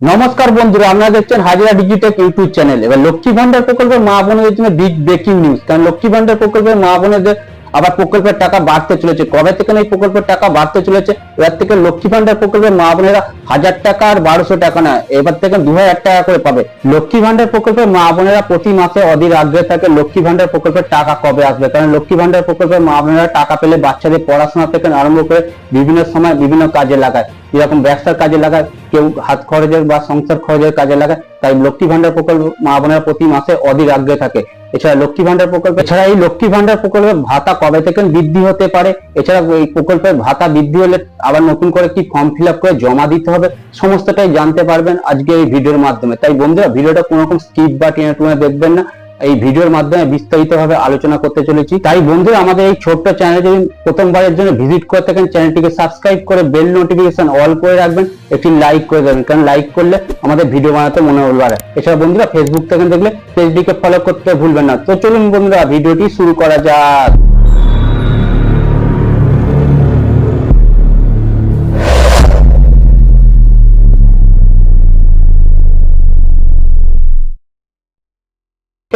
নমস্কার বন্ধুরা, আপনারা দেখছেন হাজিরা ডিজিটেক ইউটিউব চ্যানেল এবার লক্ষ্মী ভান্ডার প্রকল্পের মা বোনদের জন্য বিগ ব্রেকিং নিউজ কারণ লক্ষ্মী ভান্ডার প্রকল্পের মা বোনদের আবার প্রকল্পের টাকা বাড়তে চলেছে। কবে থেকে এই প্রকল্পের টাকা বাড়তে চলেছে? এবার থেকে লক্ষ্মী ভান্ডার প্রকল্পের মা বোনেরা হাজার টাকা আর বারোশো টাকা না, এবার থেকে দু হাজার টাকা করে পাবে। লক্ষ্মী ভান্ডার প্রকল্পের মা বোনেরা প্রতি মাসে অধীর আগ্রহে থাকে লক্ষ্মী ভান্ডার প্রকল্পের টাকা কবে আসবে। কারণ লক্ষ্মী ভান্ডার প্রকল্পের মা বোনেরা টাকা পেলে বাচ্চাদের পড়াশোনা থেকে আরম্ভ করে বিভিন্ন সময় বিভিন্ন কাজে লাগায়। যেরকম ব্যবসার কাজে লাগায়, কেউ হাত খরচের বা সংসার খরচের কাজে লাগায়, তাই লক্ষ্মী ভান্ডার প্রকল্প মা বোনেরা প্রতি মাসে অধীর আগ্রহে থাকে। এছাড়া লক্ষ্মী ভান্ডার প্রকল্প এছাড়া এই লক্ষ্মী ভান্ডার প্রকল্পের ভাতা কবে থেকে বৃদ্ধি হতে পারে? এছাড়া এই প্রকল্পের ভাতা বৃদ্ধি হলে আবার নতুন করে কি ফর্ম ফিল করে জমা দিতে হবে? সমস্তটাই জানতে পারবেন আজকে এই ভিডিওর মাধ্যমে। তাই বন্ধুরা, ভিডিওটা কোনো রকম স্কিপ বা টেনে টুনে দেখবেন না। এই ভিডিওর মাধ্যমে বিস্তারিত ভাবে আলোচনা করতে চলেছি। তাই বন্ধুরা, আমাদের এই ছোট্ট চ্যানেল যদি প্রথমবারের জন্য ভিজিট করে থাকেন চ্যানেলটিকে সাবস্ক্রাইব করে বেল নোটিফিকেশন অল করে রাখবেন, একটি লাইক করে দেবেন। কারণ লাইক করলে আমাদের ভিডিও বানাতে মনে হল আর। এছাড়া বন্ধুরা ফেসবুক থেকে দেখলে পেজটিকে ফলো করতে ভুলবেন না। তো চলুন বন্ধুরা ভিডিওটি শুরু করা যাক।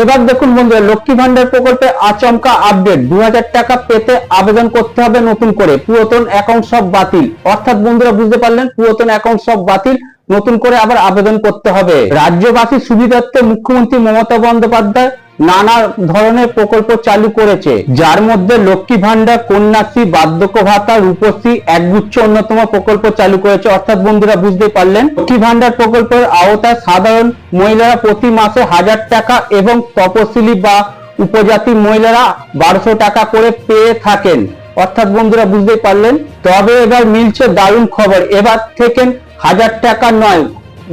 এবার দেখুন বন্ধুরা, লক্ষ্মী ভান্ডার প্রকল্পে আচমকা আপডেট দু হাজার টাকা পেতে আবেদন করতে হবে নতুন করে। পুরাতন অ্যাকাউন্ট সব বাতিল। অর্থাৎ বন্ধুরা, বুঝতে পারলেন, পুরাতন অ্যাকাউন্ট সব বাতিল, নতুন করে আবার আবেদন করতে হবে। রাজ্যবাসীর সুবিধার্থে মুখ্যমন্ত্রী মমতা বন্দ্যোপাধ্যায় নানা ধরনের প্রকল্প চালু করেছে, যার মধ্যে লক্ষ্মী ভান্ডার কন্যাশ্রী, বার্ধক্য ভাতা, রূপশ্রী একগুচ্ছ অন্যতম প্রকল্প চালু করেছে। অর্থাৎ বন্ধুরা বুঝতে পারলেন, লক্ষ্মী ভান্ডার প্রকল্পের আওতায় সাধারণ মহিলারা প্রতি মাসে হাজার টাকা এবং তপশিলি বা উপজাতি মহিলারা বারোশো টাকা করে পেয়ে থাকেন। অর্থাৎ বন্ধুরা বুঝতেই পারলেন, তবে এবার মিলছে দারুণ খবর। এবার থেকে হাজার টাকা নয়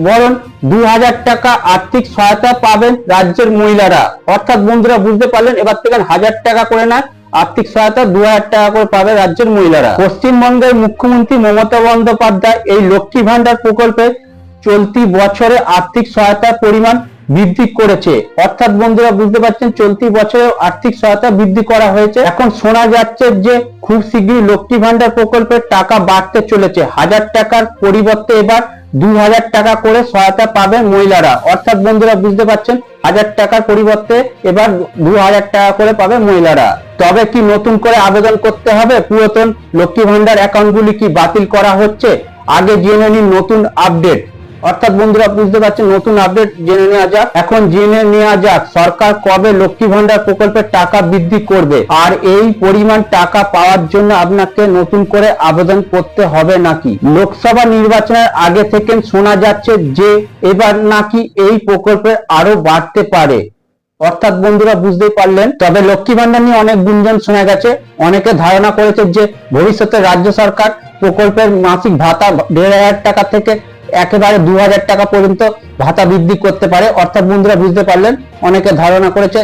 বরং দু হাজার টাকা আর্থিক সহায়তা পাবেন রাজ্যের মহিলারা। অর্থাৎ বন্ধুরা, বুঝতে পারলেন? এবার থেকে হাজার টাকা করে না, আর্থিক সহায়তা দু হাজার টাকা করে পাবে রাজ্যের মহিলারা। পশ্চিমবঙ্গের মুখ্যমন্ত্রী মমতা বন্দ্যোপাধ্যায় এই লক্ষ্মী ভান্ডার প্রকল্পে চলতি বছরে আর্থিক সহায়তার পরিমাণ বৃদ্ধি করেছে। অর্থাৎ বন্ধুরা, বুঝতে পারছেন? চলতি বছরে আর্থিক সহায়তা বৃদ্ধি করা হয়েছে। এখন শোনা যাচ্ছে যে খুব শীঘ্রই লক্ষ্মী ভান্ডার প্রকল্পের টাকা বাড়তে চলেছে। হাজার টাকার পরিবর্তে এবার দুই হাজার টাকা করে সহায়তা পাবে মহিলারা। অর্থাৎ বন্ধুরা, বুঝতে পারছেন? হাজার টাকার পরিবর্তে এবার দু হাজার টাকা করে পাবে মহিলারা। তবে কি নতুন করে আবেদন করতে হবে? পুরাতন লক্ষ্মী ভান্ডার অ্যাকাউন্টগুলি কি বাতিল করা হচ্ছে? আগে জেনে নিন নতুন আপডেট অর্থাৎ বন্ধুরা বুঝতে পারছেন, নতুন আপডেট জেনে নেওয়া যাক। এখন জেনে নেওয়া যাক, সরকার কবে লক্ষ্মী ভান্ডার প্রকল্পের টাকা বৃদ্ধি করবে? আর এই পরিমাণ টাকা পাওয়ার জন্য আপনাকে নতুন করে আবেদন করতে হবে নাকি? লোকসভা নির্বাচনের আগে থেকে শোনা যাচ্ছে যে, এবার নাকি এই প্রকল্পের আরও বাড়তে পারে। অর্থাৎ বন্ধুরা, বুঝতেই পারলেন? তবে লক্ষ্মী ভান্ডার নিয়ে অনেক গুঞ্জন শোনা গেছে। অনেকে ধারণা করেছে যে, ভবিষ্যতে রাজ্য সরকার প্রকল্পের মাসিক ভাতা দেড় হাজার টাকা থেকে একেবারে দু হাজার টাকা পর্যন্ত ভাতা বৃদ্ধি করতে পারে। অর্থাৎ বন্ধুরা বুঝতে পারলেন, অনেকে ধারণা করেছে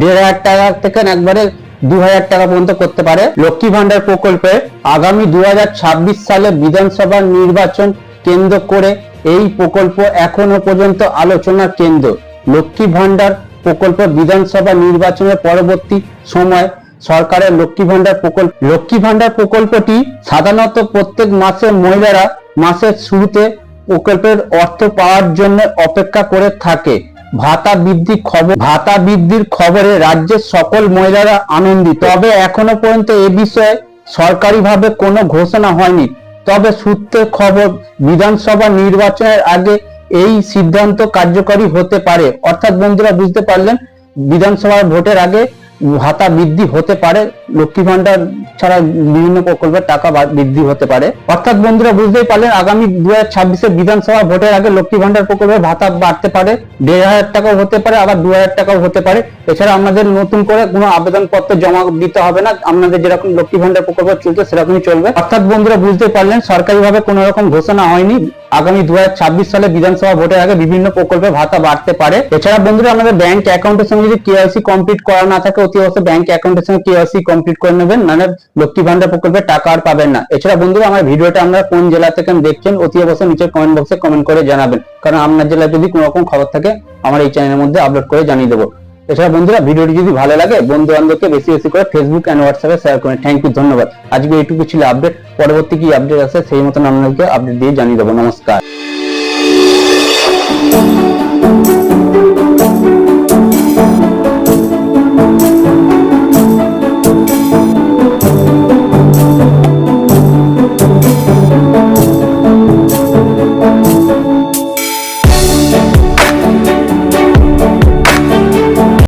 দেড় হাজার টাকা থেকে একবারে দু হাজার টাকা পর্যন্ত করতে পারে। লক্ষ্মী ভান্ডার প্রকল্পে আগামী দুই হাজার ছাব্বিশ সালে বিধানসভা নির্বাচন কেন্দ্র করে এই প্রকল্প এখনও পর্যন্ত আলোচনার কেন্দ্র। লক্ষ্মী ভান্ডার প্রকল্প বিধানসভা নির্বাচনের পরবর্তী সময় সরকারের লক্ষ্মী ভান্ডার প্রকল্প লক্ষ্মী ভান্ডার প্রকল্পটি সাধারণত প্রত্যেক মাসে মহিলারা মাসের শুরুতে প্রকল্পের অর্থ পাওয়ার জন্য অপেক্ষা করে থাকে। ভাতা বৃদ্ধি খবর ভাতা বৃদ্ধির খবরে রাজ্যের সকল মহিলারা আনন্দিত। তবে এখনও পর্যন্ত এ বিষয়ে সরকারিভাবে কোনো ঘোষণা হয়নি। তবে সূত্রের খবর, বিধানসভা নির্বাচনের আগে এই সিদ্ধান্ত কার্যকরী হতে পারে। অর্থাৎ বন্ধুরা, বুঝতে পারলেন? বিধানসভা ভোটের আগে ভাতা বৃদ্ধি হতে পারে, লক্ষ্মী ভান্ডার ছাড়া বিভিন্ন প্রকল্পের টাকা বৃদ্ধি হতে পারে। অর্থাৎ বন্ধুরা বুঝতেই পারলেন, আগামী দু হাজার ছাব্বিশে বিধানসভা ভোটের আগে লক্ষ্মী ভান্ডার প্রকল্পের ভাতা বাড়তে পারে, দেড় হাজার টাকাও হতে পারে, আবার দু হাজার টাকাও হতে পারে। এছাড়া আমাদের নতুন করে কোনো আবেদনপত্র জমা দিতে হবে না, আপনাদের যেরকম লক্ষ্মী ভান্ডার প্রকল্প চলছে সেরকমই চলবে। অর্থাৎ বন্ধুরা বুঝতে পারলেন, সরকারিভাবে কোনো রকম ঘোষণা হয়নি। আগামী দু হাজার ছাব্বিশ সালে বিধানসভা ভোটের আগে বিভিন্ন প্রকল্পে ভাতা বাড়তে পারে। এছাড়া বন্ধুরা, আমাদের ব্যাংক অ্যাকাউন্টের সঙ্গে যদি কেওয়াইসি কমপ্লিট করা না থাকে, অতি অবশ্যই ব্যাংক অ্যাকাউন্টের সঙ্গে কেওয়াইসি কমপ্লিট করে নেবেন নাহলে লক্ষ্মী ভান্ডার প্রকল্পের টাকা আর পাবেন না। এছাড়া বন্ধুরা, আমার ভিডিওটা আপনারা কোন জেলা থেকে দেখছেন, অতি অবশ্যই নিচের কমেন্ট বক্সে কমেন্ট করে জানাবেন। কারণ আপনার জেলায় যদি কোনো রকম খবর থাকে, আমার এই চ্যানেলের মধ্যে আপলোড করে জানিয়ে দেবো। এছাড়া বন্ধুরা, ভিডিওটি যদি ভালো লাগে বন্ধু বান্ধবকে বেশি বেশি করে ফেসবুক অ্যান্ড হোয়াটসঅ্যাপে শেয়ার করেন। থ্যাংক ইউ ধন্যবাদ। আজকে এইটুকু ছিল আপডেট পরবর্তী কি আপডেট আছে সেই মতন আপনাদেরকে আপডেট দিয়ে জানিয়ে দেবো। নমস্কার।